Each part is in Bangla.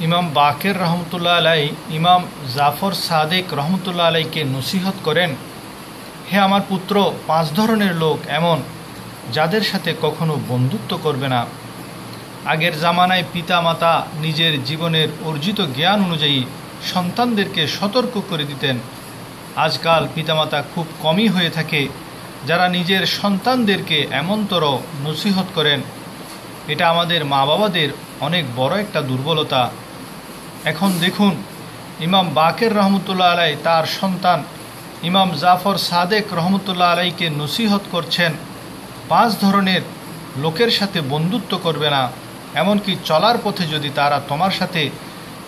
ইমাম বাকের রহমতুল্লাহ আলাই, ইমাম জাফর সাদেক রহমতুল্লাহ আলাইকে নসিহত করেন, হে আমার পুত্র, পাঁচ ধরনের লোক এমন যাদের সাথে কখনো বন্ধুত্ব করবে না। আগের জামানায় পিতা মাতা নিজের জীবনের অর্জিত জ্ঞান অনুযায়ী সন্তানদেরকে সতর্ক করে দিতেন। আজকাল পিতামাতা খুব কমই হয়ে থাকে, যারা নিজের সন্তানদেরকে এমনতর নসিহত করেন। এটা আমাদের মা বাবাদের অনেক বড় একটা দুর্বলতা। এখন দেখুন, ইমাম বাকের রহমতুল্লাহ আলাই তার সন্তান ইমাম জাফর সাদেক রহমতুল্লাহ আলাইকে নসিহত করছেন, পাঁচ ধরনের লোকের সাথে বন্ধুত্ব করবে না, এমনকি চলার পথে যদি তারা তোমার সাথে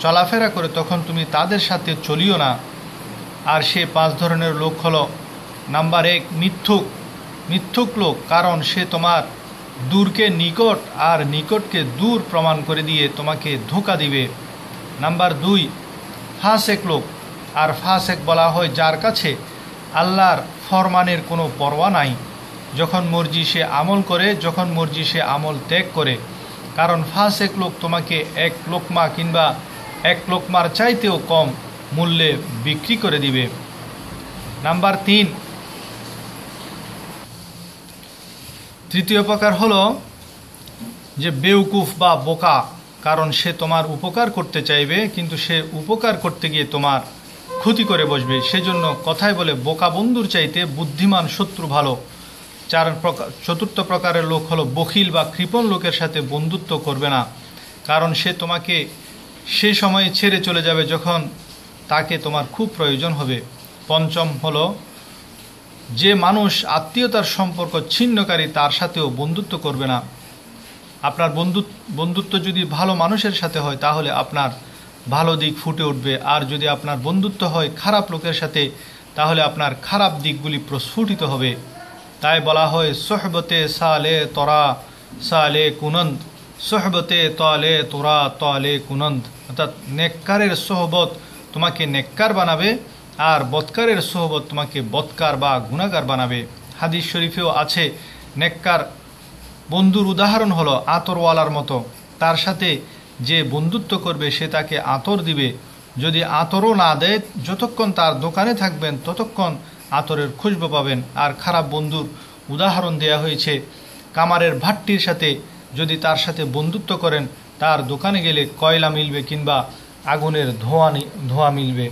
চলাফেরা করে, তখন তুমি তাদের সাথে চলিও না। আর সে পাঁচ ধরনের লোক হলো, নাম্বার এক, মিথ্যুক। মিথ্যুক লোক, কারণ সে তোমার দূরকে নিকট আর নিকটকে দূর প্রমাণ করে দিয়ে তোমাকে ধোকা দিবে। নাম্বার দুই, ফাঁসেক লোক। আর ফাঁসেক বলা হয় যার কাছে আল্লাহর ফরমানের কোনো পরোয়া নাই। যখন মর্জি সে আমল করে, যখন মর্জি সে আমল ত্যাগ করে। কারণ ফাঁসেক লোক তোমাকে এক লোকমা কিংবা এক লোকমার চাইতেও কম মূল্যে বিক্রি করে দিবে। নাম্বার তিন, তৃতীয় প্রকার হলো যে বেউকুফ বা বোকা কারণ সে তোমার উপকার করতে চাইবে, কিন্তু সে উপকার করতে গিয়ে তোমার ক্ষতি করে বসবে। সেজন্য কথায় বলে, বোকা বন্ধুর চাইতে বুদ্ধিমান শত্রু ভালো। চার প্রকার চতুর্থ প্রকারের লোক হলো, বখিল বা কৃপণ লোকের সাথে বন্ধুত্ব করবে না। কারণ সে তোমাকে সে সময়ে ছেড়ে চলে যাবে যখন তাকে তোমার খুব প্রয়োজন হবে। পঞ্চম হলো, যে মানুষ আত্মীয়তার সম্পর্ক ছিন্নকারী তার সাথেও বন্ধুত্ব করবে না। আপনার বন্ধু, বন্ধুত্ব যদি ভালো মানুষের সাথে হয়, তাহলে আপনার ভালো দিক ফুটে উঠবে। আর যদি আপনার বন্ধুত্ব হয় খারাপ লোকের সাথে, তাহলে আপনার খারাপ দিকগুলি প্রস্ফুটিত হবে। তাই বলা হয়, সোহবতে সালে তরা, সালে কুনন্দ। সোহবতে তলে তোরা, তলে কুনন্দ। অর্থাৎ নেককারের সোহবত তোমাকে নেককার বানাবে, আর বৎকারের সোহবত তোমাকে বৎকার বা গুণাগার বানাবে। হাদিস শরীফেও আছে, নেককার বন্ধুর উদাহরণ হলো আতরওয়ালার মতো। তার সাথে যে বন্ধুত্ব করবে, সে তাকে আতর দিবে। যদি আতরও না দেয়, যতক্ষণ তার দোকানে থাকবেন, ততক্ষণ আতরের খুশবো পাবেন। আর খারাপ বন্ধুর উদাহরণ দেয়া হয়েছে, কামারের ভাট্টির সাথে যদি তার সাথে বন্ধুত্ব করেন, তার দোকানে গেলে কয়লা মিলবে কিংবা আগুনের ধোঁয়া ধোঁয়া মিলবে।